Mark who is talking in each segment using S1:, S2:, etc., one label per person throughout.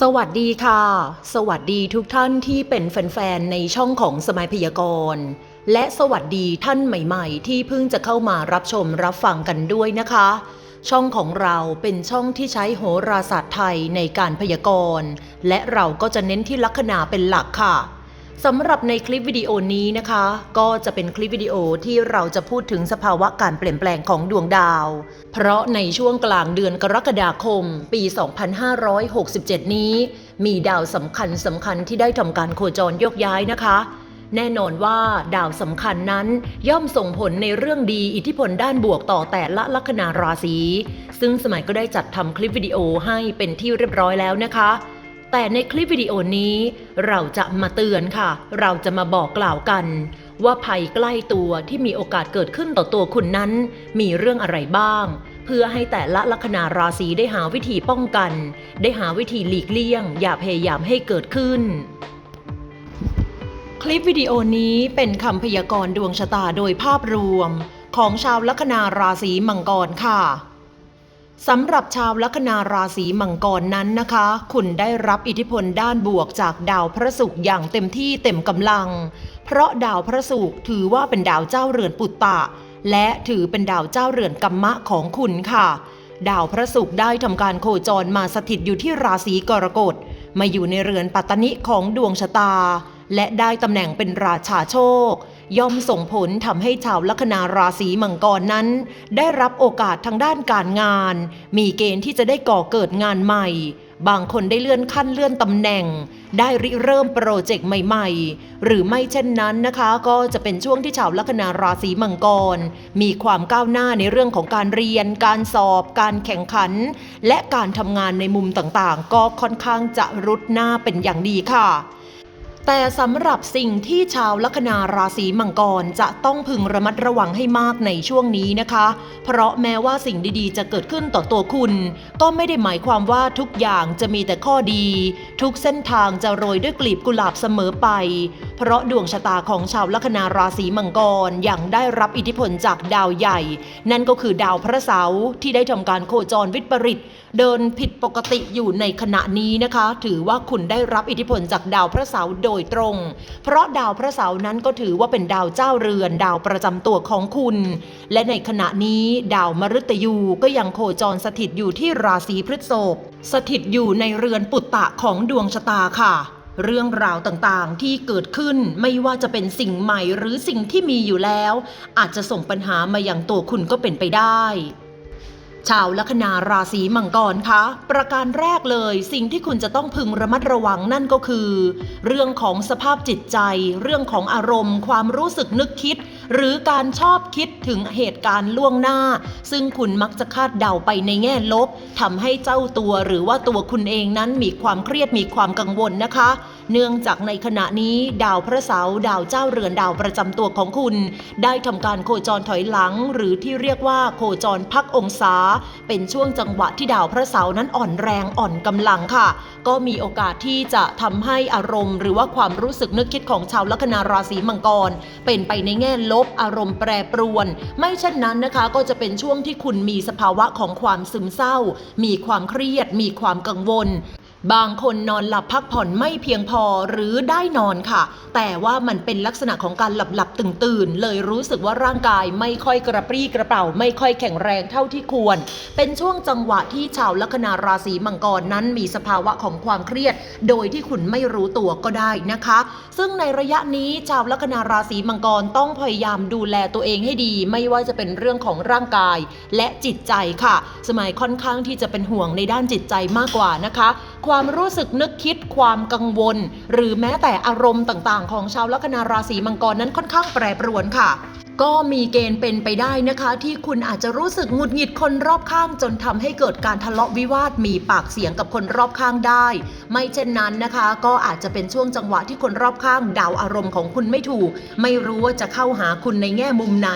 S1: สวัสดีค่ะ สวัสดีทุกท่านที่เป็นแฟนๆ ในช่องของสมัยพยากรณ์ และสวัสดีท่านใหม่ๆ ที่เพิ่งจะเข้ามารับชมรับฟังกันด้วยนะคะ ช่องของเราเป็นช่องที่ใช้โหราศาสตร์ไทยในการพยากรณ์ และเราก็จะเน้นที่ลัคนาเป็นหลักค่ะ สำหรับในคลิปวิดีโอนี้นะคะ ก็จะเป็นคลิปวิดีโอที่เราจะพูดถึงสภาวะการเปลี่ยนแปลงของดวงดาว เพราะในช่วงกลางเดือนกรกฎาคม ปี 2567 นี้ มีดาวสำคัญสำคัญที่ได้ทำการโคจรยกย้ายนะคะ แน่นอนว่าดาวสำคัญนั้นย่อมส่งผลในเรื่องดีอิทธิพลด้านบวกต่อแต่ละลัคนาราศีซึ่งสมัยก็ได้จัดทำคลิปวิดีโอให้เป็นที่เรียบร้อยแล้วนะคะ แต่ในคลิปวิดีโอนี้เราจะมาเตือนค่ะ เราจะมาบอกกล่าวกัน ว่าภัยใกล้ตัวที่มีโอกาสเกิดขึ้นต่อตัวคุณนั้น มีเรื่องอะไรบ้าง เพื่อให้แต่ละลัคนาราศีได้หาวิธีป้องกัน ได้หาวิธีหลีกเลี่ยง อย่าพยายามให้เกิดขึ้น คลิปวิดีโอนี้เป็นคำพยากรณ์ดวงชะตาโดยภาพรวม ของชาวลัคนาราศีมังกรค่ะ สำหรับชาวลัคนาราศีมังกรนั้นนะคะ คุณได้รับอิทธิพลด้านบวกจากดาวพระศุกร์อย่างเต็มที่เต็มกำลัง เพราะดาวพระศุกร์ถือว่าเป็นดาวเจ้าเรือนปุตตะ และถือเป็นดาวเจ้าเรือนกัมมะของคุณค่ะ ดาวพระศุกร์ได้ทำการโคจรมาสถิตอยู่ที่ราศีกรกฎมาอยู่ในเรือนปัตตนิของดวงชะตา และได้ตำแหน่งเป็นราชาโชค ย่อมส่งผลทำให้ชาวลัคนาราศีมังกรนั้น ได้รับโอกาสทางด้านการงาน มีเกณฑ์ที่จะได้ก่อเกิดงานใหม่ บางคนได้เลื่อนขั้นเลื่อนตำแหน่ง ได้ริเริ่มโปรเจกต์ใหม่ๆ หรือไม่เช่นนั้นนะคะ ก็จะเป็นช่วงที่ชาวลัคนาราศีมังกร มีความก้าวหน้าในเรื่องของการเรียน การสอบ การแข่งขัน และการทำงานในมุมต่างๆ ก็ค่อนข้างจะรุดหน้าเป็นอย่างดีค่ะ แต่สำหรับสิ่งที่ชาวลัคนาราศีมังกรจะต้องพึงระมัดระวังให้มากในช่วงนี้นะคะ เพราะแม้ว่าสิ่งดีๆ จะเกิดขึ้นต่อตัวคุณ ก็ไม่ได้หมายความว่าทุกอย่างจะมีแต่ข้อดี ทุกเส้นทางจะโรยด้วยกลีบกุหลาบเสมอไป เพราะดวงชะตาของชาวลัคนาราศีมังกรยังได้รับอิทธิพลจากดาวใหญ่ นั่นก็คือดาวพระเสาร์ที่ได้ทำการโคจรวิปริตเดินผิดปกติอยู่ในขณะนี้นะคะ ถือว่าคุณได้รับอิทธิพลจากดาวพระเสาร์โดยตรง เพราะดาวพระเสาร์นั้นก็ถือว่าเป็นดาวเจ้าเรือน ดาวประจำตัวของคุณ และในขณะนี้ดาวมฤตยูก็ยังโคจรสถิตอยู่ที่ราศีพฤษภสถิตอยู่ในเรือนปุตตะของดวงชะตาค่ะเรื่องราวต่างๆ ที่เกิดขึ้นไม่ว่าจะเป็นสิ่งใหม่หรือสิ่งที่มีอยู่แล้ว อาจจะส่งปัญหามาอย่างตัวคุณก็เป็นไปได้ ชาวลัคนาราศีมังกรคะ ประการแรกเลยสิ่งที่คุณจะต้องพึงระมัดระวังนั่นก็คือ เรื่องของสภาพจิตใจ เรื่องของอารมณ์ ความรู้สึกนึกคิด หรือการชอบคิดถึงเหตุการณ์ล่วงหน้า ซึ่งคุณมักจะคาดเดาไปในแง่ลบทำให้เจ้าตัวหรือว่าตัวคุณเองนั้นมีความเครียดมีความกังวลนะคะ เนื่องจากในขณะนี้ดาวพระเสาร์ดาวเจ้าเรือนดาวประจำตัวของคุณ ได้ทำการโคจรถอยหลัง หรือที่เรียกว่าโคจรพักองศา เป็นช่วงจังหวะที่ดาวพระเสาร์นั้นอ่อนแรงอ่อนกำลังค่ะ ก็มีโอกาสที่จะทำให้อารมณ์ หรือว่าความรู้สึกนึกคิดของชาวลัคนาราศีมังกร เป็นไปในแง่ลบอารมณ์แปรปรวน ไม่เช่นนั้นนะคะ ก็จะเป็นช่วงที่คุณมีสภาวะของความซึมเศร้า มีความเครียด มีความกังวล บางคนนอนหลับพักผ่อนไม่เพียงพอหรือได้นอนค่ะ แต่ว่ามันเป็นลักษณะของการหลับหลับตื่นตื่นเลยรู้สึกว่าร่างกายไม่ค่อยกระปรี้กระเป๋า ไม่ค่อยแข็งแรงเท่าที่ควร เป็นช่วงจังหวะที่ชาวลัคนาราศีมังกรนั้นมีสภาวะของความเครียด โดยที่คุณไม่รู้ตัวก็ได้นะคะ ซึ่งในระยะนี้ชาวลัคนาราศีมังกรต้องพยายามดูแลตัวเองให้ดี ไม่ว่าจะเป็นเรื่องของร่างกายและจิตใจค่ะ สมัยค่อนข้างที่จะเป็นห่วงในด้านจิตใจมากกว่านะคะความรู้สึกนึกคิดความกังวล หรือแม้แต่อารมณ์ต่างๆ ของชาวลัคนาราศีมังกรนั้นค่อนข้างแปรปรวนค่ะ ก็มีเกณฑ์เป็นไปได้นะคะ ที่คุณอาจจะรู้สึกหงุดหงิดคนรอบข้างจนทำให้เกิดการทะเลาะวิวาทมีปากเสียงกับคนรอบข้างได้ ไม่เช่นนั้นนะคะ ก็อาจจะเป็นช่วงจังหวะที่คนรอบข้างเดาอารมณ์ของคุณไม่ถูก ไม่รู้ว่าจะเข้าหาคุณในแง่มุมไหน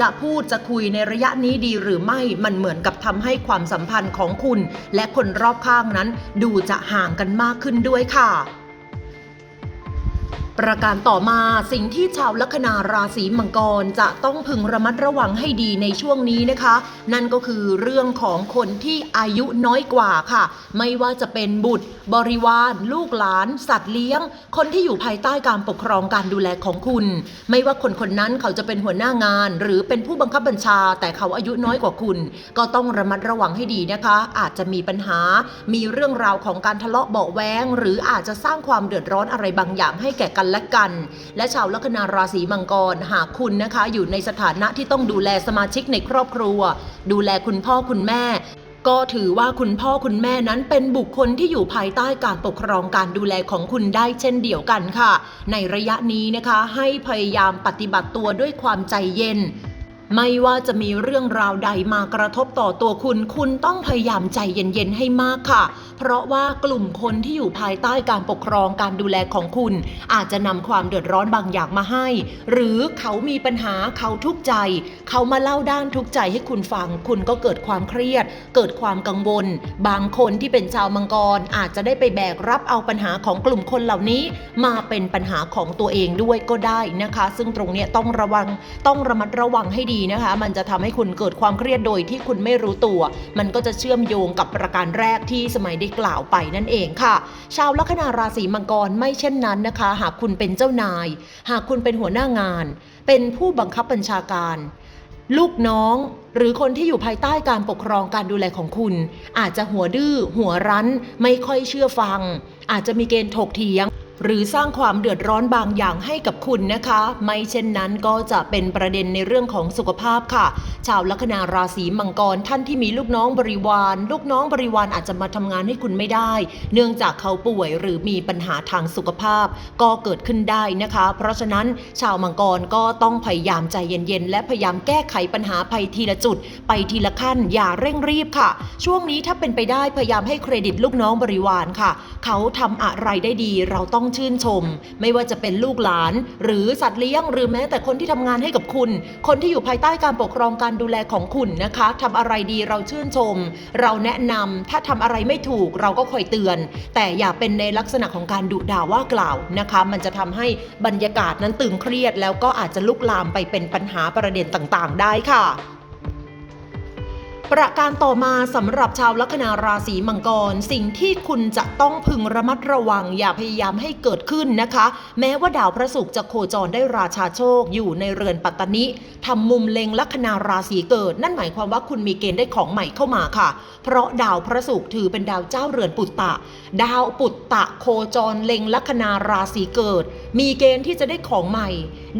S1: จะพูดจะคุยในระยะนี้ดีหรือไม่มันเหมือนกับทำให้ความสัมพันธ์ของคุณ และคนรอบข้างนั้น ดูจะห่างกันมากขึ้นด้วยค่ะ ประการต่อมาสิ่งที่ชาวลัคนาราศีมังกรจะต้องพึงระมัดระวังให้ดีในช่วงนี้นะคะ นั่นก็คือเรื่องของคนที่อายุน้อยกว่าค่ะ ไม่ว่าจะเป็นบุตร บริวาร ลูกหลาน สัตว์เลี้ยง คนที่อยู่ภายใต้การปกครองการดูแลของคุณ ไม่ว่าคนคนนั้นเขาจะเป็นหัวหน้างาน หรือเป็นผู้บังคับบัญชา แต่เขาอายุน้อยกว่าคุณ ก็ต้องระมัดระวังให้ดีนะคะ อาจจะมีปัญหา มีเรื่องราวของการทะเลาะเบาแวงหรืออาจจะสร้างความเดือดร้อนอะไรบางอย่างให้แก่กันและกัน และชาวลัคนาราศีมังกรหากคุณนะคะ อยู่ในสถานะที่ต้องดูแลสมาชิกในครอบครัว ดูแลคุณพ่อคุณแม่ก็ถือว่าคุณพ่อคุณแม่นั้นเป็นบุคคลที่อยู่ภายใต้การปกครองการดูแลของคุณได้เช่นเดียวกันค่ะ ในระยะนี้นะคะให้พยายามปฏิบัติตัวด้วยความใจเย็น ไม่ว่าจะมีเรื่องราวใดมากระทบต่อตัวคุณ คุณต้องพยายามใจเย็นๆให้มากค่ะ เพราะว่ากลุ่มคนที่อยู่ภายใต้การปกครองการดูแลของคุณ อาจจะนำความเดือดร้อนบางอย่างมาให้ หรือเขามีปัญหาเขาทุกข์ใจ เขามาเล่าด้านทุกข์ใจให้คุณฟัง คุณก็เกิดความเครียด เกิดความกังวล บางคนที่เป็นชาวมังกร อาจจะได้ไปแบกรับเอาปัญหาของกลุ่มคนเหล่านี้ มาเป็นปัญหาของตัวเองด้วยก็ได้นะคะ ซึ่งตรงนี้ต้องระวังต้องระมัดระวังให้ดีนะคะ มันจะทำให้คุณเกิดความเครียดโดยที่คุณไม่รู้ตัว มันก็จะเชื่อมโยงกับประการแรกที่สมัยได้กล่าวไปนั่นเองค่ะ ชาวลัคนาราศีมังกรไม่เช่นนั้นนะคะ หากคุณเป็นเจ้านาย หากคุณเป็นหัวหน้างาน เป็นผู้บังคับบัญชาการ ลูกน้องหรือคนที่อยู่ภายใต้การปกครองการดูแลของคุณ อาจจะหัวดื้อหัวรั้น ไม่ค่อยเชื่อฟัง อาจจะมีเกณฑ์ถกเถียง หรือสร้างความเดือดร้อนบางอย่างให้กับคุณนะคะ ไม่เช่นนั้นก็จะเป็นประเด็นในเรื่องของสุขภาพค่ะ ชาวลัคนาราศีมังกรท่านที่มีลูกน้องบริวาร ลูกน้องบริวารอาจจะมาทำงานให้คุณไม่ได้ เนื่องจากเขาป่วยหรือมีปัญหาทางสุขภาพ ก็เกิดขึ้นได้นะคะ เพราะฉะนั้นชาวมังกรก็ต้องพยายามใจเย็นๆและพยายามแก้ไขปัญหาไปทีละจุด ไปทีละขั้นอย่าเร่งรีบค่ะ ช่วงนี้ถ้าเป็นไปได้พยายามให้เครดิตลูกน้องบริวารค่ะ เขาทำอะไรได้ดีเราต้องชื่นชม ไม่ว่าจะเป็นลูกหลาน หรือสัตว์เลี้ยงหรือแม้แต่คนที่ทำงานให้กับคุณ คนที่อยู่ภายใต้การปกครองการดูแลของคุณนะคะทำอะไรดีเราชื่นชม เราแนะนำถ้าทำอะไรไม่ถูกเราก็คอยเตือน แต่อย่าเป็นในลักษณะของการดุด่าว่ากล่าวนะคะ มันจะทำให้บรรยากาศนั้นตึงเครียด แล้วก็อาจจะลุกลามไปเป็นปัญหาประเด็นต่างๆ ได้ค่ะ ประการต่อมาสำหรับชาวลัคนาราศีมังกร สิ่งที่คุณจะต้องพึงระมัดระวังอย่าพยายามให้เกิดขึ้นนะคะ แม้ว่าดาวพระศุกร์จะโคจรได้ราชาโชคอยู่ในเรือนปัตตนิทำมุมเล็งลัคนาราศีเกิด นั่นหมายความว่าคุณมีเกณฑ์ได้ของใหม่เข้ามาค่ะ เพราะดาวพระศุกร์ถือเป็นดาวเจ้าเรือนปุตตะ ดาวปุตตะโคจรเล็งลัคนาราศีเกิด มีเกณฑ์ที่จะได้ของใหม่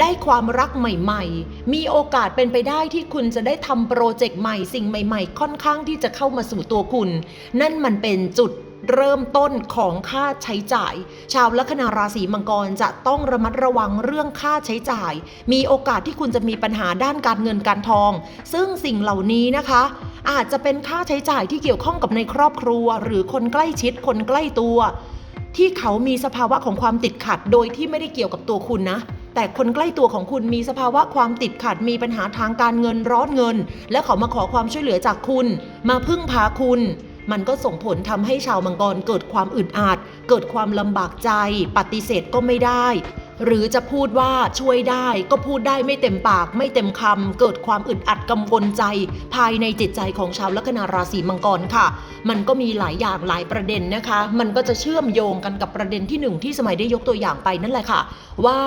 S1: ได้ความรักใหม่ ๆ มีโอกาสเป็นไปได้ที่คุณจะได้ทำโปรเจกต์ใหม่สิ่งใหม่ๆค่อนข้างที่จะเข้ามาสู่ตัวคุณ นั่นมันเป็นจุดเริ่มต้นของค่าใช้จ่าย ชาวลัคนาราศีมังกรจะต้องระมัดระวังเรื่องค่าใช้จ่าย มีโอกาสที่คุณจะมีปัญหาด้านการเงินการทอง ซึ่งสิ่งเหล่านี้นะคะ อาจจะเป็นค่าใช้จ่ายที่เกี่ยวข้องกับในครอบครัว หรือคนใกล้ชิดคนใกล้ตัว ที่เขามีสภาวะของความติดขัด โดยที่ไม่ได้เกี่ยวกับตัวคุณนะ แต่คนใกล้ตัวของคุณมีสภาวะความติดขัด มีปัญหาทางการเงินร้อนเงิน และเขามาขอความช่วยเหลือจากคุณ มาพึ่งพาคุณ มันก็ส่งผลทำให้ชาวมังกรเกิดความอึดอัด เกิดความลำบากใจ ปฏิเสธก็ไม่ได้ หรือจะพูดว่าช่วยได้ก็พูดได้ไม่เต็มปาก ไม่เต็มคำเกิดความอึดอัดกังวลใจ ภายในจิตใจของชาวลัคนาราศีมังกรค่ะ มันก็มีหลายอย่างหลายประเด็นนะคะ มันก็จะเชื่อมโยงกันกับประเด็นที่หนึ่งที่สมัยได้ยกตัวอย่างไปนั่นแหละค่ะ ว่า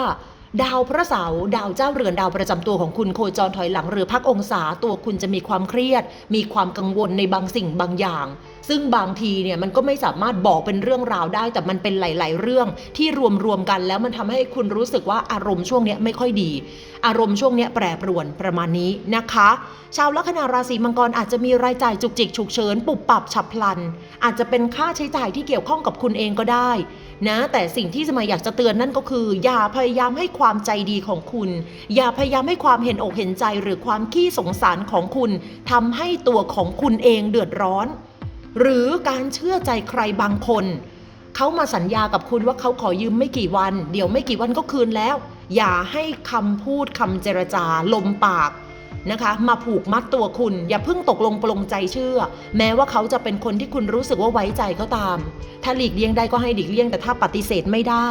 S1: ดาวพระเสาร์ดาวเจ้าเรือนดาวประจำตัวของคุณโคจรถอยหลังหรือพักองศาตัวคุณจะมีความเครียด มีความกังวลในบางสิ่งบางอย่าง ซึ่งบางทีเนี่ยมันก็ไม่สามารถบอกเป็นเรื่องราวได้ แต่มันเป็นหลาย ๆ เรื่องที่รวมๆกัน แล้วมันทำให้คุณรู้สึกว่าอารมณ์ช่วงนี้ไม่ค่อยดี อารมณ์ช่วงนี้แปรปรวนประมาณนี้นะคะ ชาวลัคนาราศีมังกรอาจจะมีรายจ่ายจุกจิกฉุกเฉินปุบปับฉับพลัน อาจจะเป็นค่าใช้จ่ายที่เกี่ยวข้องกับคุณเองก็ได้นะแต่สิ่งที่สมัยอยากจะเตือนนั่นก็คือ อย่าพยายามให้ความใจดีของคุณ อย่าพยายามให้ความเห็นอกเห็นใจหรือความขี้สงสารของคุณทำให้ตัวของคุณเองเดือดร้อน หรือการเชื่อใจใครบางคน เขามาสัญญากับคุณว่าเขาขอยืมไม่กี่วัน เดี๋ยวไม่กี่วันก็คืนแล้ว อย่าให้คำพูดคำเจรจาลมปากนะคะ มาผูกมัดตัวคุณ อย่าเพิ่งตกลงปลงใจเชื่อ แม้ว่าเขาจะเป็นคนที่คุณรู้สึกว่าไว้ใจก็ตาม ถ้าหลีกเลี่ยงได้ก็ให้หลีกเลี่ยงแต่ถ้าปฏิเสธไม่ได้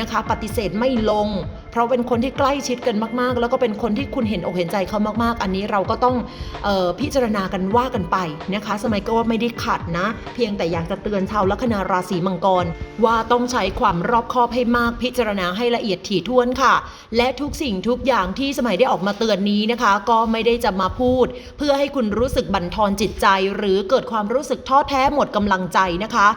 S1: นะคะปฏิเสธไม่ลง เพราะเป็นคนที่ใกล้ชิดกันมาก ๆ แล้วก็เป็นคนที่คุณเห็นอกเห็นใจเขามากๆ อันนี้เราก็ต้องออพิจารณากันว่ากันไปนะคะสมัยก็ว่าไม่ได้ขัดนะ เพียงแต่อยากจะเตือนชาวลัคนาราศีมังกร ว่าต้องใช้ความรอบคอบให้มากพิจารณาให้ละเอียดถี่ถ้วนค่ะ และทุกสิ่งทุกอย่างที่สมัยได้ออกมาเตือนนี้นะคะ ก็ไม่ได้จะมาพูด เพื่อให้คุณรู้สึกบั่นทอนจิตใจ หรือเกิดความรู้สึกท้อแท้หมดกำลังใจนะคะ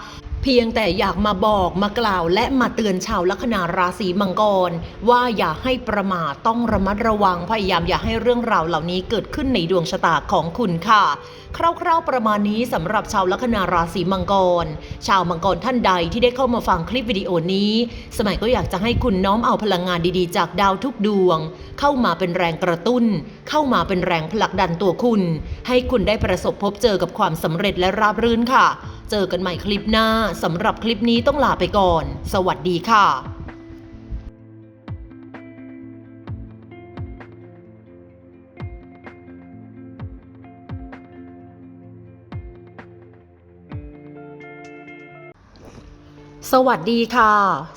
S1: เพียงแต่อยากมาบอกมากล่าวและมาเตือนชาวลัคนาราศีมังกร ว่าอย่าให้ประมาทต้องระมัดระวังพยายามอย่าให้เรื่องราวเหล่านี้เกิดขึ้นในดวงชะตาของคุณค่ะ คร่าวๆประมาณนี้สำหรับชาวลัคนาราศีมังกร ชาวมังกรท่านใดที่ได้เข้ามาฟังคลิปวิดีโอนี้ สมัยก็อยากจะให้คุณน้อมเอาพลังงานดีๆ จากดาวทุกดวง เข้ามาเป็นแรงกระตุ้น เข้ามาเป็นแรงผลักดันตัวคุณ ให้คุณได้ประสบพบเจอกับความสำเร็จและราบรื่นค่ะ เจอกันใหม่คลิปหน้าสำหรับคลิปนี้ต้องลาไปก่อน สวัสดีค่ะสวัสดีค่ะ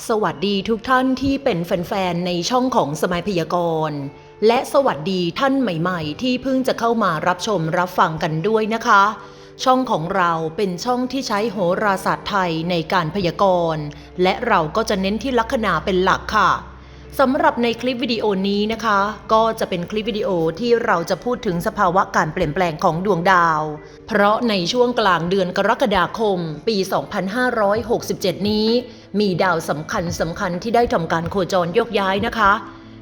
S1: สวัสดีทุกท่านที่เป็นแฟนๆ ในช่องของสมัยพยากรณ์ และสวัสดีท่านใหม่ๆ ที่เพิ่งจะเข้ามารับชมรับฟังกันด้วยนะคะ ช่องของเราเป็นช่องที่ใช้โหราศาสตร์ไทยในการพยากรณ์ และเราก็จะเน้นที่ลัคนาเป็นหลักค่ะสำหรับในคลิปวิดีโอนี้นะคะ ก็จะเป็นคลิปวิดีโอที่เราจะพูดถึงสภาวะการเปลี่ยนแปลงของดวงดาว เพราะในช่วงกลางเดือนกรกฎาคม ปี 2567 นี้ มีดาวสำคัญสำคัญที่ได้ทำการโคจรโยกย้ายนะคะ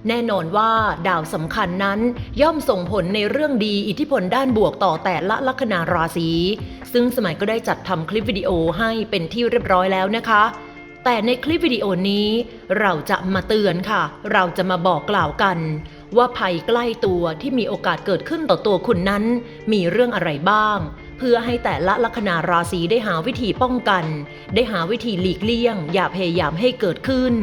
S1: แน่นอนว่าดาวสำคัญนั้นย่อมส่งผลในเรื่องดีอิทธิพลด้านบวกต่อแต่ละลัคนาราศีซึ่งสมัยก็ได้จัดทำคลิปวิดีโอให้เป็นที่เรียบร้อยแล้วนะคะ แต่ในคลิปวิดีโอนี้ เราจะมาเตือนค่ะ เราจะมาบอกกล่าวกัน ว่าภัยใกล้ตัวที่มีโอกาสเกิดขึ้นต่อตัวคุณนั้น มีเรื่องอะไรบ้าง เพื่อให้แต่ละลัคนาราศีได้หาวิธีป้องกัน ได้หาวิธีหลีกเลี่ยง อย่าพยายามให้เกิดขึ้น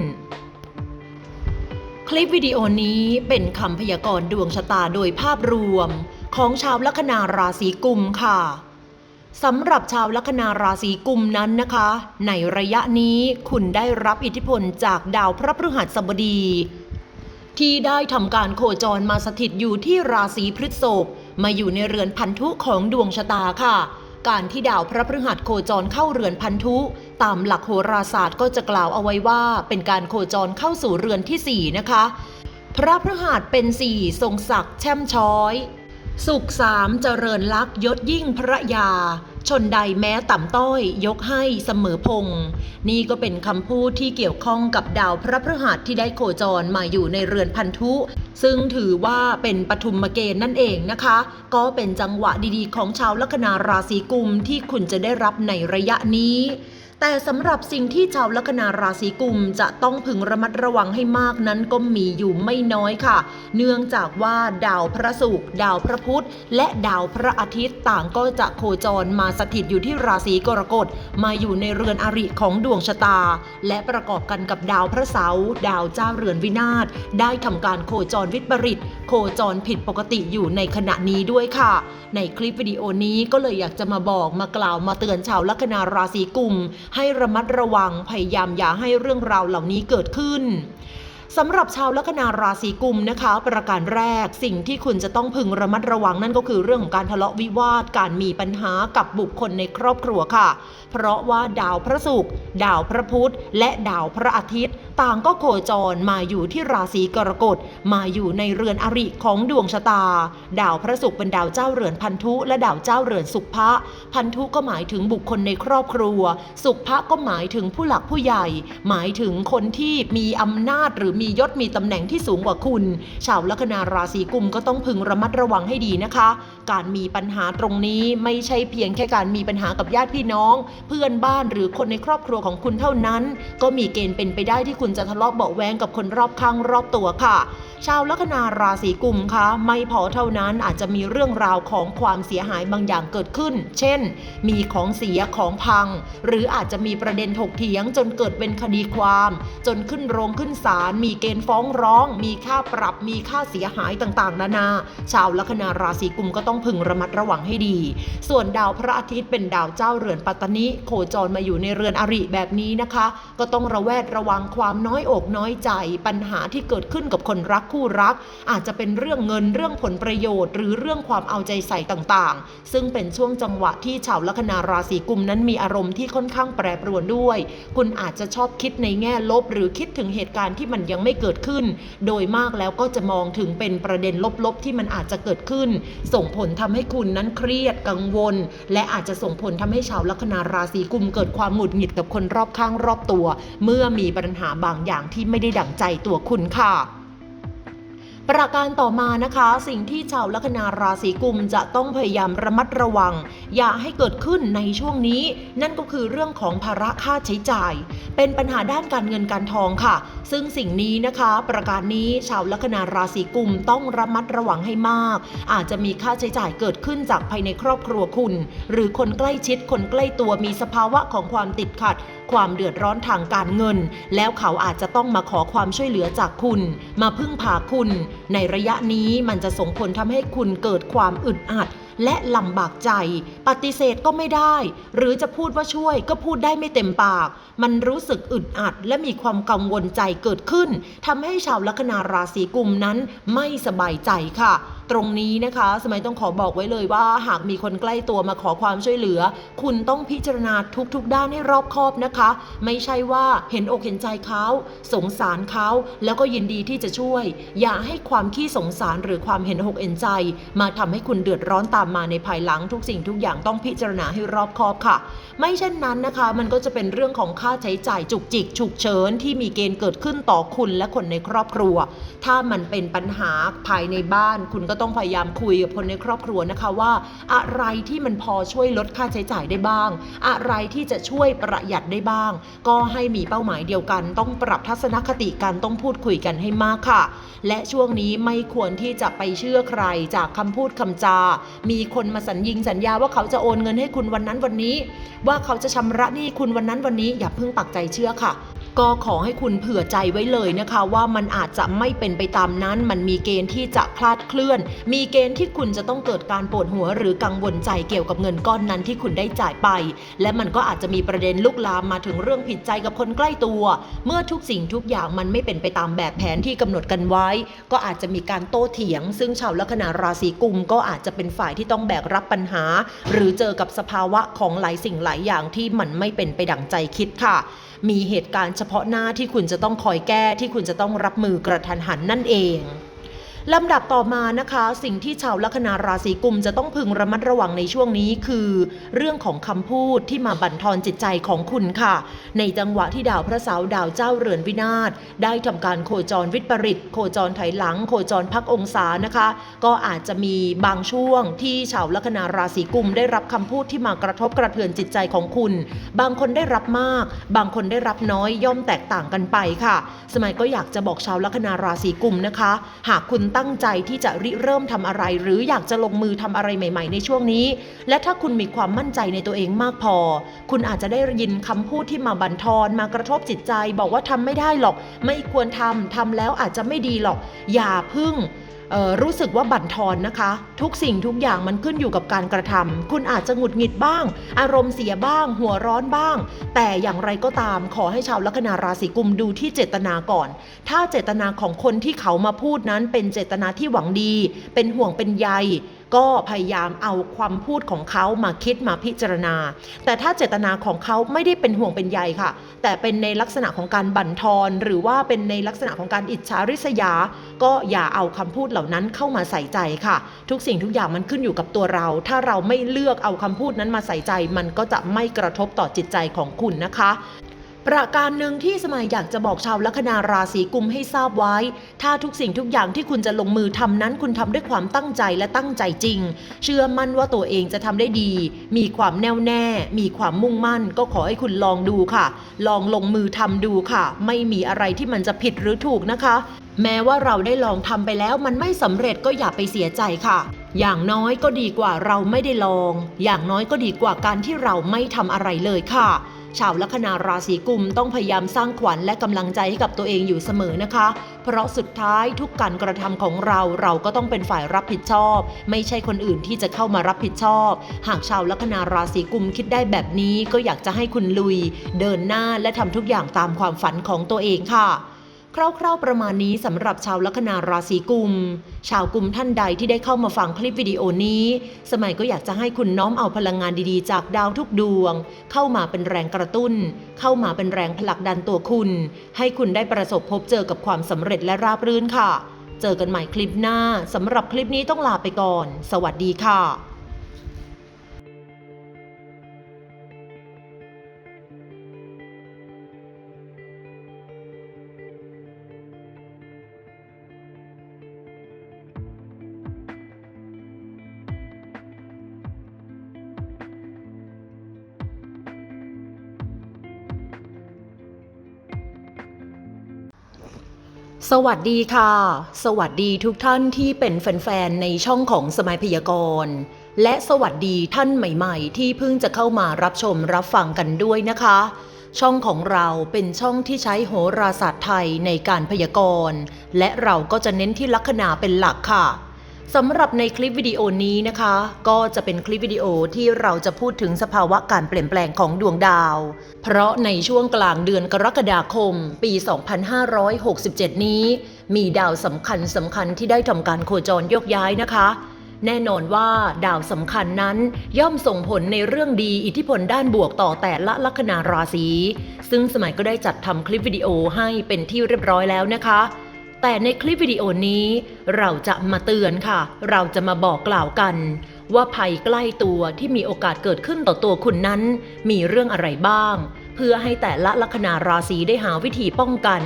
S1: คลิปวิดีโอนี้เป็นคำพยากรณ์ดวงชะตาโดยภาพรวม ของชาวลัคนาราศีกุมค่ะสำหรับชาวลัคนาราศีกุมนั้นนะคะ ในระยะนี้คุณได้รับอิทธิพลจากดาวพระพฤหัสบดี ที่ได้ทำการโคจรมาสถิตอยู่ที่ราศีพฤษภมาอยู่ในเรือนพันธุของดวงชะตาค่ะ การที่ดาวพระพฤหัสโคจรเข้าเรือนพันธุ ตามหลักโหราศาสตร์ก็จะกล่าวเอาไว้ว่า เป็นการโคจรเข้าสู่เรือนที่ 4 นะคะ พระพฤหัสเป็นสี่ทรงศักดิ์แช่มช้อย สุขสามเจริญลักษ์ยศยิ่งพระยา ชนใดแม้ต่ำต้อย ยกให้เสมอพง นี่ก็เป็นคำพูดที่เกี่ยวข้องกับดาวพระพฤหัสที่ได้โคจรมาอยู่ในเรือนพันธุ ซึ่งถือว่าเป็นปฐุมเกณฑ์นั่นเองนะคะ ก็เป็นจังหวะดีๆ ของชาวลัคนาราศีกุมที่คุณจะได้รับในระยะนี้ แต่สำหรับสิ่งที่ชาวลัคนาราศีกุมจะต้องพึงระมัดระวังให้มากนั้นก็มีอยู่ไม่น้อยค่ะ เนื่องจากว่าดาวพระศุกร์ดาวพระพุธและดาวพระอาทิตย์ต่างก็จะโคจรมาสถิตอยู่ที่ราศีกรกฎมาอยู่ในเรือนอริของดวงชะตา และประกอบกันกับดาวพระเสาร์ดาวเจ้าเรือนวินาศได้ทำการโคจรวิปริตโคจรผิดปกติอยู่ในขณะนี้ด้วยค่ะ ในคลิปวิดีโอนี้ก็เลยอยากจะมาบอกมากล่าวมาเตือนชาวลัคนาราศีกุม ให้ระมัดระวังพยายามอย่าให้เรื่องราวเหล่านี้เกิดขึ้นสำหรับชาวลัคนาราศีกุมนะคะ ประการแรกสิ่งที่คุณจะต้องพึงระมัดระวังนั่นก็คือเรื่องของการทะเลาะวิวาท การมีปัญหากับบุคคลในครอบครัวค่ะเพราะว่าดาวพระศุกร์ดาวพระพุธและดาวพระอาทิตย์ ต่างก็โคจรมาอยู่ที่ราศีกรกฎมาอยู่ในเรือนอริของดวงชะตา ดาวพระศุกร์เป็นดาวเจ้าเรือนพันธุ และดาวเจ้าเรือนสุภะพันธุก็หมายถึงบุคคลในครอบครัว สุภะก็หมายถึงผู้หลักผู้ใหญ่ หมายถึงคนที่มีอำนาจหรือมียศมีตำแหน่งที่สูงกว่าคุณ ชาวลัคนาราศีกุมก็ต้องพึงระมัดระวังให้ดีนะคะ การมีปัญหาตรงนี้ไม่ใช่เพียงแค่การมีปัญหากับญาติพี่น้อง เพื่อนบ้านหรือคนในครอบครัวของคุณเท่านั้น ก็มีเกณฑ์เป็นไปได้ที่คุณจะทะเลาะเบาแวงกับคนรอบข้างรอบตัวค่ะ ชาวลัคนาราศีกุมคะไม่พอเท่านั้นอาจจะมีเรื่องราวของความเสียหายบางอย่างเกิดขึ้น เช่น มีของเสียของพัง หรืออาจจะมีประเด็นถกเถียงจนเกิดเป็นคดีความ จนขึ้นโรงขึ้นศาลมีเกณฑ์ฟ้องร้อง มีค่าปรับมีค่าเสียหายต่างๆ นานา ชาวลัคนาราศีกุมก็ต้องต้องพึงระมัดระวังให้ดี ส่วนดาวพระอาทิตย์เป็นดาวเจ้าเรือนปัตตานิ โคจรมาอยู่ในเรือนอริแบบนี้นะคะ ก็ต้องระแวดระวังความน้อยอกน้อยใจ ปัญหาที่เกิดขึ้นกับคนรักคู่รัก อาจจะเป็นเรื่องเงินเรื่องผลประโยชน์ หรือเรื่องความเอาใจใส่ต่างๆ ซึ่งเป็นช่วงจังหวะที่ชาวลัคนาราศีกุมนั้นมีอารมณ์ที่ค่อนข้างแปรปรวนด้วย คุณอาจจะชอบคิดในแง่ลบ หรือคิดถึงเหตุการณ์ที่มันยังไม่เกิดขึ้น โดยมากแล้วก็จะมองถึงเป็นประเด็นลบๆที่มันอาจจะเกิดขึ้น ส่งผลทำให้คุณนั้นเครียดกังวล และอาจจะส่งผลทำให้ชาวลัคนาราศีกุมเกิดความหงุดหงิดกับคนรอบข้างรอบตัว เมื่อมีปัญหาบางอย่างที่ไม่ได้ดั่งใจตัวคุณค่ะ ประการต่อมานะคะ สิ่งที่ชาวลัคนาราศีกุมจะต้องพยายามระมัดระวัง อย่าให้เกิดขึ้นในช่วงนี้ นั่นก็คือเรื่องของภาระค่าใช้จ่าย เป็นปัญหาด้านการเงินการทองค่ะ ซึ่งสิ่งนี้นะคะ ประการนี้ชาวลัคนาราศีกุมต้องระมัดระวังให้มาก อาจจะมีค่าใช้จ่ายเกิดขึ้นจากภายในครอบครัวคุณ หรือคนใกล้ชิดคนใกล้ตัวมีสภาวะของความติดขัดความเดือดร้อนทางการเงิน แล้วเขาอาจจะต้องมาขอความช่วยเหลือจากคุณ มาพึ่งพาคุณ ในระยะนี้มันจะส่งผลทำให้คุณเกิดความอึดอัด และลำบากใจ ปฏิเสธก็ไม่ได้ หรือจะพูดว่าช่วยก็พูดได้ไม่เต็มปาก มันรู้สึกอึดอัด และมีความกังวลใจเกิดขึ้นทำให้ชาวลัคนาราศีกุมนั้นไม่สบายใจค่ะ ตรงนี้นะคะ สมัยต้องขอบอกไว้เลยว่า หากมีคนใกล้ตัวมาขอความช่วยเหลือ คุณต้องพิจารณาทุกๆ ด้านให้รอบคอบนะคะ ไม่ใช่ว่าเห็นอกเห็นใจเขาสงสารเขาแล้วก็ยินดีที่จะช่วย อย่าให้ความขี้สงสารหรือความเห็นอกเห็นใจ มาทำให้คุณเดือดร้อนตามมาในภายหลังทุกสิ่งทุกอย่างต้องพิจารณาให้รอบคอบค่ะ ไม่เช่นนั้นนะคะ มันก็จะเป็นเรื่องของค่าใช้จ่ายจุกจิก ฉุกเฉินที่มีเกณฑ์เกิดขึ้นต่อคุณและคนในครอบครัว ถ้ามันเป็นปัญหาภายในบ้าน คุณก็ต้องพยายามคุยกับคนในครอบครัวนะคะว่า อะไรที่มันพอช่วยลดค่าใช้จ่ายได้บ้าง อะไรที่จะช่วยประหยัดได้บ้าง ก็ให้มีเป้าหมายเดียวกัน ต้องปรับทัศนคติกันต้องพูดคุยกันให้มากค่ะ และช่วงนี้ไม่ควรที่จะไปเชื่อใครจากคำพูดคำจา มีีคนมาสัญญิงสัญญาว่าเขาจะโอนเงินให้คุณวันนั้นวันนี้ ว่าเขาจะชำระหนี้คุณวันนั้นวันนี้อย่าเพิ่งปักใจเชื่อค่ะ ก็ขอให้คุณเผื่อใจไว้เลยนะคะว่ามันอาจจะไม่เป็นไปตามนั้น มันมีเกณฑ์ที่จะคลาดเคลื่อน มีเกณฑ์ที่คุณจะต้องเกิดการปวดหัวหรือกังวลใจเกี่ยวกับเงินก้อนนั้นที่คุณได้จ่ายไป และมันก็อาจจะมีประเด็นลุกลามมาถึงเรื่องผิดใจกับคนใกล้ตัว เมื่อทุกสิ่งทุกอย่างมันไม่เป็นไปตามแบบแผนที่กำหนดกันไว้ ก็อาจจะมีการโต้เถียง ซึ่งชาวลัคนาราศีกุมก็อาจจะเป็นฝ่ายที่ต้องแบกรับปัญหา หรือเจอกับสภาวะของหลายสิ่งหลายอย่างที่มันไม่เป็นไปดั่งใจคิดค่ะ มีเหตุการณ์เฉพาะหน้าที่คุณจะต้องคอยแก้ที่คุณจะต้องรับมือกระทันหันนั่นเอง ลำดับต่อมานะคะ สิ่งที่ชาวลัคนาราศีกุมจะต้องพึงระมัดระวังในช่วงนี้คือ เรื่องของคำพูดที่มาบั่นทอนจิตใจของคุณค่ะ ในจังหวะที่ดาวพระเสาร์ดาวเจ้าเรือนวินาศได้ทำการโคจรวิปริต โคจรถอยหลัง โคจรพักองศานะคะ ก็อาจจะมีบางช่วงที่ชาวลัคนาราศีกุมได้รับคำพูดที่มากระทบกระเทือนจิตใจของคุณ บางคนได้รับมาก บางคนได้รับน้อยย่อมแตกต่างกันไปค่ะ สมัยก็อยากจะบอกชาวลัคนาราศีกุมนะคะ หากคุณตั้งใจที่จะริเริ่มทำอะไร หรืออยากจะลงมือทำอะไรใหม่ ๆ ในช่วงนี้ และถ้าคุณมีความมั่นใจในตัวเองมากพอ คุณอาจจะได้ยินคำพูดที่มาบั่นทอนมากระทบจิตใจ บอกว่าทำไม่ได้หรอก ไม่ควรทำทำแล้วอาจจะไม่ดีหรอก อย่าพึ่ง รู้สึกว่าบั่นทอนนะคะ ทุกสิ่งทุกอย่างมันขึ้นอยู่กับการกระทำคุณอาจจะหงุดหงิดบ้าง อารมณ์เสียบ้าง หัวร้อนบ้าง แต่อย่างไรก็ตามขอให้ชาวลัคนาราศีกุมดูที่เจตนาก่อน ถ้าเจตนาของคนที่เขามาพูดนั้นเป็นเจตนาที่หวังดี เป็นห่วงเป็นใย ก็พยายามเอาความพูดของเขามาคิดมาพิจารณา แต่ถ้าเจตนาของเขาไม่ได้เป็นห่วงเป็นใยค่ะ แต่เป็นในลักษณะของการบั่นทอน หรือว่าเป็นในลักษณะของการอิจฉาริษยา ก็อย่าเอาคำพูดเหล่านั้นเข้ามาใส่ใจค่ะ ทุกสิ่งทุกอย่างมันขึ้นอยู่กับตัวเรา ถ้าเราไม่เลือกเอาคำพูดนั้นมาใส่ใจ มันก็จะไม่กระทบต่อจิตใจของคุณนะคะ ประการหนึ่งที่สมัยอยากจะบอกชาวลัคนาราศีกุมให้ทราบไว้ ถ้าทุกสิ่งทุกอย่างที่คุณจะลงมือทำนั้นคุณทำด้วยความตั้งใจและตั้งใจจริง เชื่อมั่นว่าตัวเองจะทำได้ดี มีความแน่วแน่ มีความมุ่งมั่น ก็ขอให้คุณลองดูค่ะ ลองลงมือทำดูค่ะ ไม่มีอะไรที่มันจะผิดหรือถูกนะคะ แม้ว่าเราได้ลองทำไปแล้วมันไม่สำเร็จก็อย่าไปเสียใจค่ะอย่างน้อยก็ดีกว่าเราไม่ได้ลอง อย่างน้อยก็ดีกว่าการที่เราไม่ทำอะไรเลยค่ะ ชาวลัคนาราศีกุมต้องพยายามสร้างขวัญและกำลังใจให้กับตัวเองอยู่เสมอนะคะ เพราะสุดท้ายทุกการกระทำของเราเราก็ต้องเป็นฝ่ายรับผิดชอบ ไม่ใช่คนอื่นที่จะเข้ามารับผิดชอบ หากชาวลัคนาราศีกุมคิดได้แบบนี้ก็อยากจะให้คุณลุย เดินหน้าและทำทุกอย่างตามความฝันของตัวเองค่ะ คร่าวๆประมาณนี้สำหรับชาวลัคนาราศีกุม ชาวกุมท่านใดที่ได้เข้ามาฟังคลิปวิดีโอนี้ สมัยก็อยากจะให้คุณน้อมเอาพลังงานดีๆ จากดาวทุกดวง เข้ามาเป็นแรงกระตุ้น เข้ามาเป็นแรงผลักดันตัวคุณ ให้คุณได้ประสบพบเจอกับความสำเร็จและราบรื่นค่ะ เจอกันใหม่คลิปหน้าสำหรับคลิปนี้ต้องลาไปก่อน สวัสดีค่ะ สวัสดีค่ะ สวัสดีทุกท่านที่เป็นแฟนๆ ในช่องของสมัยพยากรณ์ และสวัสดีท่านใหม่ๆ ที่เพิ่งจะเข้ามารับชมรับฟังกันด้วยนะคะ ช่องของเราเป็นช่องที่ใช้โหราศาสตร์ไทยในการพยากรณ์ และเราก็จะเน้นที่ลัคนาเป็นหลักค่ะ สำหรับในคลิปวิดีโอนี้นะคะ ก็จะเป็นคลิปวิดีโอที่เราจะพูดถึงสภาวะการเปลี่ยนแปลงของดวงดาว เพราะในช่วงกลางเดือนกรกฎาคม ปี 2567 นี้ มีดาวสำคัญสำคัญที่ได้ทำการโคจรยกย้ายนะคะ แน่นอนว่าดาวสำคัญนั้นย่อมส่งผลในเรื่องดีอิทธิพลด้านบวกต่อแต่ละลัคนาราศีซึ่งสมัยก็ได้จัดทำคลิปวิดีโอให้เป็นที่เรียบร้อยแล้วนะคะ แต่ในคลิปวิดีโอนี้เราจะมาเตือนค่ะ เราจะมาบอกกล่าวกัน ว่าภัยใกล้ตัวที่มีโอกาสเกิดขึ้นต่อตัวคุณนั้น มีเรื่องอะไรบ้าง เพื่อให้แต่ละลัคนาราศีได้หาวิธีป้องกัน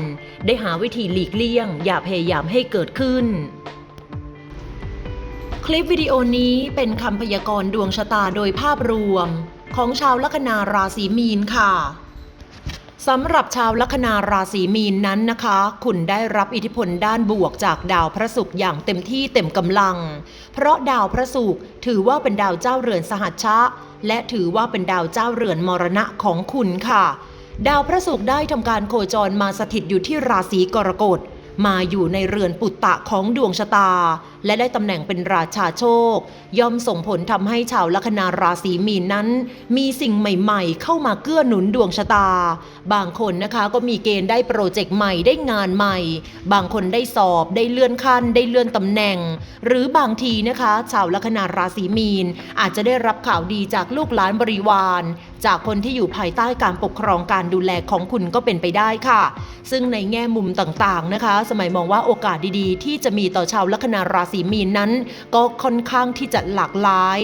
S1: ได้หาวิธีหลีกเลี่ยง อย่าพยายามให้เกิดขึ้นคลิปวิดีโอนี้เป็นคำพยากรณ์ดวงชะตาโดยภาพรวม ของชาวลัคนาราศีมีนค่ะ สำหรับชาวลัคนาราศีมีนนั้นนะคะ คุณได้รับอิทธิพลด้านบวกจากดาวพระศุกร์อย่างเต็มที่เต็มกำลัง เพราะดาวพระศุกร์ถือว่าเป็นดาวเจ้าเรือนสหัชชะ และถือว่าเป็นดาวเจ้าเรือนมรณะของคุณค่ะ ดาวพระศุกร์ได้ทำการโคจรมาสถิตอยู่ที่ราศีกรกฎ มาอยู่ในเรือนปุตตะของดวงชะตา และได้ตำแหน่งเป็นราชาโชค ย่อมส่งผลทำให้ชาวลัคนาราศีมีนนั้น มีสิ่งใหม่ๆ เข้ามาเกื้อหนุนดวงชะตา บางคนนะคะก็มีเกณฑ์ได้โปรเจกต์ใหม่ได้งานใหม่ บางคนได้สอบได้เลื่อนขั้น ได้เลื่อนตำแหน่ง หรือบางทีนะคะ ชาวลัคนาราศีมีน อาจจะได้รับข่าวดีจากลูกหลานบริวาร จากคนที่อยู่ภายใต้การปกครองการดูแลของคุณก็เป็นไปได้ค่ะ ซึ่งในแง่มุมต่างๆนะคะ สมัยมองว่าโอกาสดีๆ ที่จะมีต่อชาวลัคนาราศีมีนนั้น ก็ค่อนข้างที่จะหลากหลาย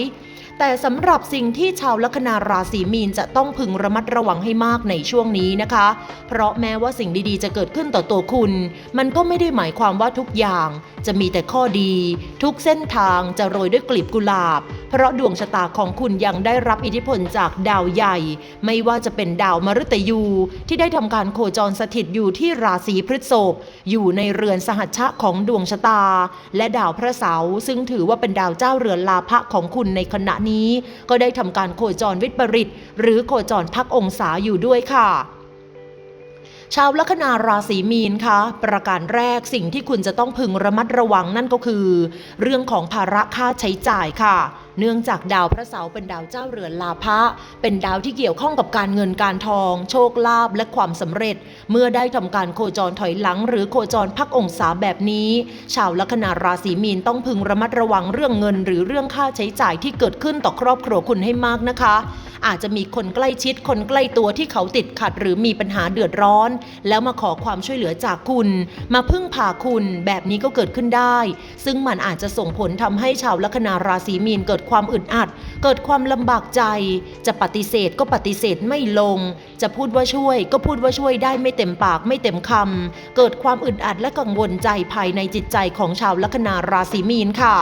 S1: แต่สำหรับสิ่งที่ชาวลัคนาราศีมีนจะต้องพึงระมัดระวังให้มากในช่วงนี้นะคะ เพราะแม้ว่าสิ่งดีๆ จะเกิดขึ้นต่อตัวคุณ มันก็ไม่ได้หมายความว่าทุกอย่าง จะมีแต่ข้อดี ทุกเส้นทางจะโรยด้วยกลีบกุหลาบ เพราะดวงชะตาของคุณยังได้รับอิทธิพลจากดาวใหญ่ ไม่ว่าจะเป็นดาวมฤตยู ที่ได้ทำการโคจรสถิตอยู่ที่ราศีพฤษภอยู่ในเรือนสหัชชะของดวงชะตา และดาวพระเสาร์ซึ่งถือว่าเป็นดาวเจ้าเรือนลาภะของคุณในขณะนี้ ก็ได้ทำการโคจรวิปริต หรือโคจรพักองศาอยู่ด้วยค่ะชาวลัคนาราศีมีนคะ ประการแรกสิ่งที่คุณจะต้องพึงระมัดระวังนั่นก็คือ เรื่องของภาระค่าใช้จ่ายค่ะ เนื่องจากดาวพระเสาร์เป็นดาวเจ้าเรือนลาภะเป็นดาวที่เกี่ยวข้องกับการเงินการทอง โชคลาภและความสำเร็จ เมื่อได้ทำการโคจรถอยหลัง หรือโคจรพักองศาแบบนี้ ชาวลัคนาราศีมีนต้องพึงระมัดระวังเรื่องเงิน หรือเรื่องค่าใช้จ่ายที่เกิดขึ้นต่อครอบครัวคุณให้มากนะคะ อาจจะมีคนใกล้ชิดคนใกล้ตัวที่เขาติดขัด หรือมีปัญหาเดือดร้อน แล้วมาขอความช่วยเหลือจากคุณ มาพึ่งพาคุณแบบนี้ก็เกิดขึ้นได้ ซึ่งมันอาจจะส่งผลทำให้ชาวลัคนาราศีมีนเกิดความอึดอัด เกิดความลำบากใจ จะปฏิเสธก็ปฏิเสธไม่ลง จะพูดว่าช่วย ก็พูดว่าช่วยได้ไม่เต็มปากไม่เต็มคำเกิดความอึดอัดและกังวลใจภายในจิตใจของชาวลัคนาราศีมีนค่ะ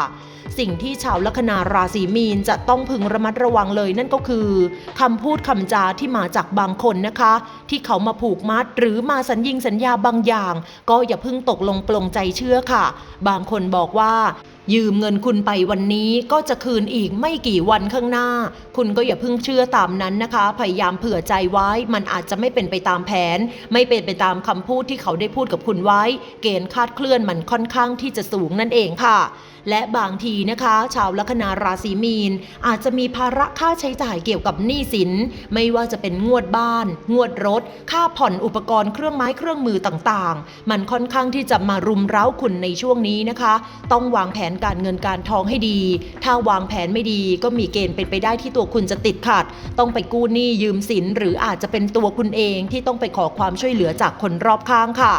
S1: สิ่งที่ชาวลัคนาราศีมีนจะต้องพึงระมัดระวังเลยนั่นก็คือคำพูดคำจาที่มาจากบางคนนะคะ ที่เขามาผูกมัดหรือมาสัญญิงสัญญาบางอย่าง ก็อย่าเพิ่งตกลงปลงใจเชื่อค่ะ บางคนบอกว่ายืมเงินคุณไปวันนี้ก็จะคืนอีกไม่กี่วันข้างหน้า คุณก็อย่าเพิ่งเชื่อตามนั้นนะคะ พยายามเผื่อใจไว้ มันอาจจะไม่เป็นไปตามแผน ไม่เป็นไปตามคำพูดที่เขาได้พูดกับคุณไว้ เกณฑ์คาดเคลื่อนมันค่อนข้างที่จะสูงนั่นเองค่ะ และบางทีนะคะ ชาวลัคนาราศีมีน อาจจะมีภาระค่าใช้จ่ายเกี่ยวกับหนี้สิน ไม่ว่าจะเป็นงวดบ้าน งวดรถ ค่าผ่อนอุปกรณ์เครื่องไม้เครื่องมือต่างๆ มันค่อนข้างที่จะมารุมเร้าคุณในช่วงนี้นะคะ ต้องวางแผนการเงินการทองให้ดี ถ้าวางแผนไม่ดีก็มีเกณฑ์เป็นไปได้ที่ตัวคุณจะติดขัด ต้องไปกู้หนี้ยืมสิน หรืออาจจะเป็นตัวคุณเองที่ต้องไปขอความช่วยเหลือจากคนรอบข้างค่ะ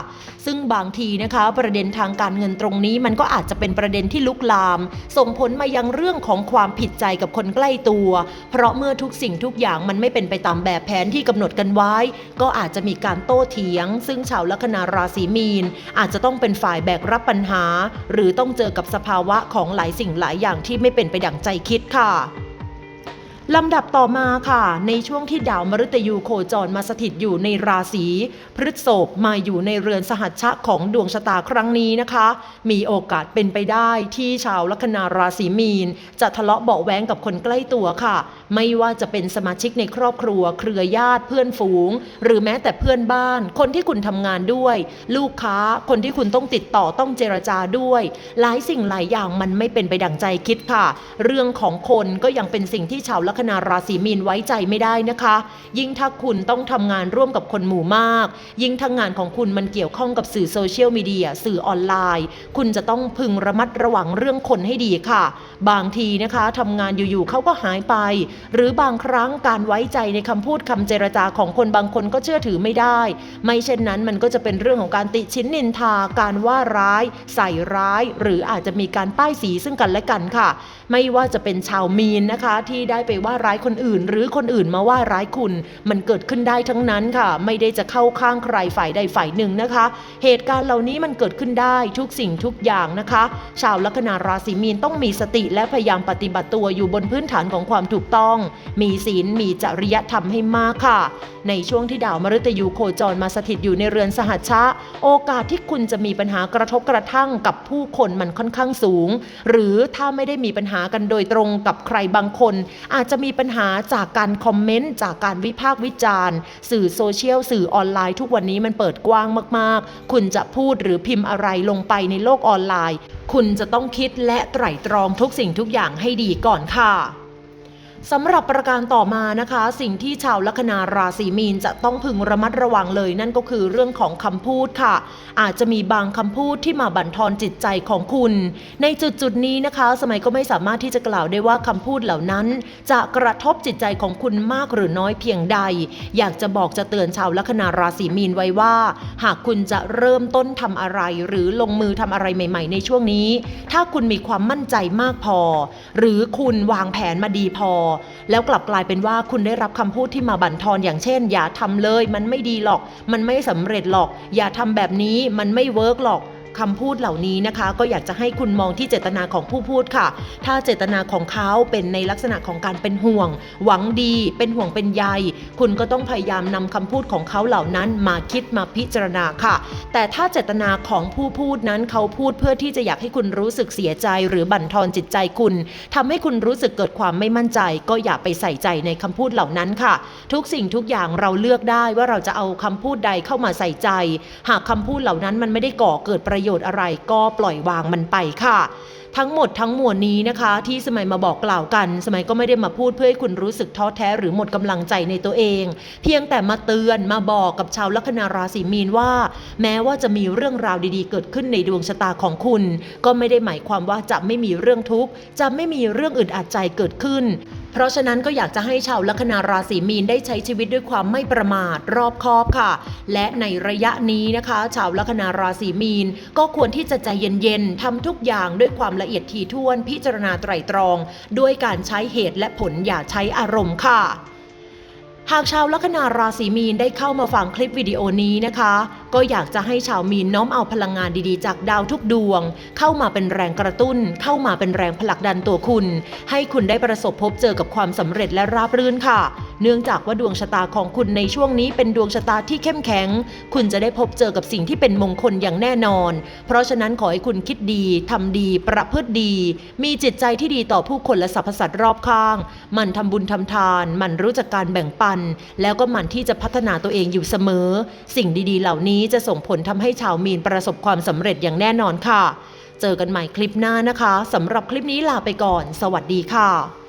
S1: ซึ่งบางทีนะคะ ประเด็นทางการเงินตรงนี้มันก็อาจจะเป็นประเด็นที่ลุกลาม ส่งผลมายังเรื่องของความผิดใจกับคนใกล้ตัว เพราะเมื่อทุกสิ่งทุกอย่างมันไม่เป็นไปตามแบบแผนที่กำหนดกันไว้ ก็อาจจะมีการโต้เถียง ซึ่งชาวลัคนาราศีมีน อาจจะต้องเป็นฝ่ายแบกรับปัญหา หรือต้องเจอกับสภาวะของหลายสิ่งหลายอย่างที่ไม่เป็นไปดังใจคิดค่ะ ลำดับต่อมาค่ะ ในช่วงที่ดาวมฤตยูโคจรมาสถิตอยู่ในราศีพฤษภมาอยู่ในเรือนสหัชชะของดวงชะตาครั้งนี้นะคะ มีโอกาสเป็นไปได้ที่ชาวลัคนาราศีมีน จะทะเลาะเบาแว้งกับคนใกล้ตัวค่ะไม่ว่าจะเป็นสมาชิกในครอบครัว เครือญาติเพื่อนฝูง หรือแม้แต่เพื่อนบ้าน คนที่คุณทำงานด้วย ลูกค้า คนที่คุณต้องติดต่อต้องเจรจาด้วย หลายสิ่งหลายอย่างมันไม่เป็นไปดังใจคิดค่ะ เรื่องของคนก็ยังเป็นสิ่งที่ชาวลัคนาราศีมีนไว้ใจไม่ได้นะคะ ยิ่งถ้าคุณต้องทำงานร่วมกับคนหมู่มาก ยิ่งถ้างานของคุณมันเกี่ยวข้องกับสื่อโซเชียลมีเดียสื่อออนไลน์ คุณจะต้องพึงระมัดระวังเรื่องคนให้ดีค่ะ บางทีนะคะทำงานอยู่ๆเขาก็หายไปหรือบางครั้งการไว้ใจในคำพูดคำเจรจาของคนบางคนก็เชื่อถือไม่ได้ ไม่เช่นนั้นมันก็จะเป็นเรื่องของการติชิ้นนินทาการว่าร้าย ใส่ร้าย หรืออาจจะมีการป้ายสีซึ่งกันและกันค่ะ ไม่ว่าจะเป็นชาวมีนนะคะ ที่ได้ไปว่าร้ายคนอื่น หรือคนอื่นมาว่าร้ายคุณ มันเกิดขึ้นได้ทั้งนั้นค่ะ ไม่ได้จะเข้าข้างใครฝ่ายใดฝ่ายหนึ่งนะคะ เหตุการณ์เหล่านี้มันเกิดขึ้นได้ทุกสิ่งทุกอย่างนะคะ ชาวลัคนาราศีมีนต้องมีสติและพยายามปฏิบัติตัวอยู่บนพื้นฐานของความถูกต้องมีศีลมีจริยธรรมให้มากค่ะ ในช่วงที่ดาวมฤตยูโคจรมาสถิตอยู่ในเรือนสหัชชะ โอกาสที่คุณจะมีปัญหากระทบกระทั่งกับผู้คนมันค่อนข้างสูง หรือถ้าไม่ได้มีปัญหากันโดยตรงกับใครบางคน อาจจะมีปัญหาจากการคอมเมนต์จากการวิพากษ์วิจารณ์ สื่อโซเชียลสื่อออนไลน์ทุกวันนี้มันเปิดกว้างมากๆ คุณจะพูดหรือพิมพ์อะไรลงไปในโลกออนไลน์ คุณจะต้องคิดและไตร่ตรองทุกสิ่งทุกอย่างให้ดีก่อนค่ะ สำหรับประการต่อมานะคะ สิ่งที่ชาวลัคนาราศีมีนจะต้องพึงระมัดระวังเลย นั่นก็คือเรื่องของคำพูดค่ะ อาจจะมีบางคำพูดที่มาบั่นทอนจิตใจของคุณ ในจุดจุดนี้นะคะ สมัยก็ไม่สามารถที่จะกล่าวได้ว่าคำพูดเหล่านั้น จะกระทบจิตใจของคุณมากหรือน้อยเพียงใด อยากจะบอกจะเตือนชาวลัคนาราศีมีนไว้ว่า หากคุณจะเริ่มต้นทำอะไร หรือลงมือทำอะไรใหม่ ๆ ในช่วงนี้ ถ้าคุณมีความมั่นใจมากพอ หรือคุณวางแผนมาดีพอแล้วกลับกลายเป็นว่าคุณได้รับคำพูดที่มาบั่นทอนอย่างเช่น อย่าทำเลย มันไม่ดีหรอก มันไม่สำเร็จหรอก อย่าทำแบบนี้มันไม่เวิร์กหรอก คำพูดเหล่านี้นะคะ ก็อยากจะให้คุณมองที่เจตนาของผู้พูดค่ะ ถ้าเจตนาของเขาเป็นในลักษณะของการเป็นห่วง หวังดี เป็นห่วงเป็นใย คุณก็ต้องพยายามนำคำพูดของเขาเหล่านั้นมาคิดมาพิจารณาค่ะ แต่ถ้าเจตนาของผู้พูดนั้นเขาพูดเพื่อที่จะอยากให้คุณรู้สึกเสียใจ หรือบั่นทอนจิตใจคุณทำให้คุณรู้สึกเกิดความไม่มั่นใจ ก็อย่าไปใส่ใจในคำพูดเหล่านั้นค่ะ ทุกสิ่งทุกอย่างเราเลือกได้ว่าเราจะเอาคำพูดใดเข้ามาใส่ใจ หากคำพูดเหล่านั้นมันไม่ได้ก่อเกิดประโยชน์ยชน์อะไรก็ปล่อยวางมันไปค่ะ ทั้งหมดทั้งมวลนี้นะคะ ที่สมัยมาบอกกล่าวกัน สมัยก็ไม่ได้มาพูดเพื่อให้คุณรู้สึกท้อแท้หรือหมดกำลังใจในตัวเอง เพียงแต่มาเตือนมาบอกกับชาวลัคนาราศีมีนว่า แม้ว่าจะมีเรื่องราวดีๆ เกิดขึ้นในดวงชะตาของคุณ ก็ไม่ได้หมายความว่าจะไม่มีเรื่องทุกข์จะไม่มีเรื่องอึดอัดใจเกิดขึ้น เพราะฉะนั้นก็อยากจะให้ชาวลัคนาราศีมีนได้ใช้ชีวิตด้วยความไม่ประมาทรอบคอบค่ะ และในระยะนี้นะคะ ชาวลัคนาราศีมีน ก็ควรที่จะใจเย็นๆทำทุกอย่างด้วยความละเอียดถี่ถ้วนพิจารณาไตรตรอง ด้วยการใช้เหตุและผลอย่าใช้อารมณ์ค่ะหากชาวลัคนาราศีมีนได้เข้ามาฟังคลิปวิดีโอนี้นะคะก็อยากจะให้ชาวมีนน้อมเอาพลังงานดีๆ จากดาวทุกดวง เข้ามาเป็นแรงกระตุ้น เข้ามาเป็นแรงผลักดันตัวคุณ ให้คุณได้ประสบพบเจอกับความสำเร็จและราบรื่นค่ะ เนื่องจากว่าดวงชะตาของคุณในช่วงนี้เป็นดวงชะตาที่เข้มแข็ง คุณจะได้พบเจอกับสิ่งที่เป็นมงคลอย่างแน่นอน เพราะฉะนั้นขอให้คุณคิดดีทำดีประพฤติดี มีจิตใจที่ดีต่อผู้คนและสรรพสัตว์รอบข้าง มันทำบุญทำทาน มันรู้จักการแบ่งปัน แล้วก็มันที่จะพัฒนาตัวเองอยู่เสมอ สิ่งดีๆ เหล่านี้นี้จะส่งผลทำให้ชาวมีนประสบความสำเร็จอย่างแน่นอนค่ะ เจอกันใหม่คลิปหน้านะคะสำหรับคลิปนี้ลาไปก่อน สวัสดีค่ะ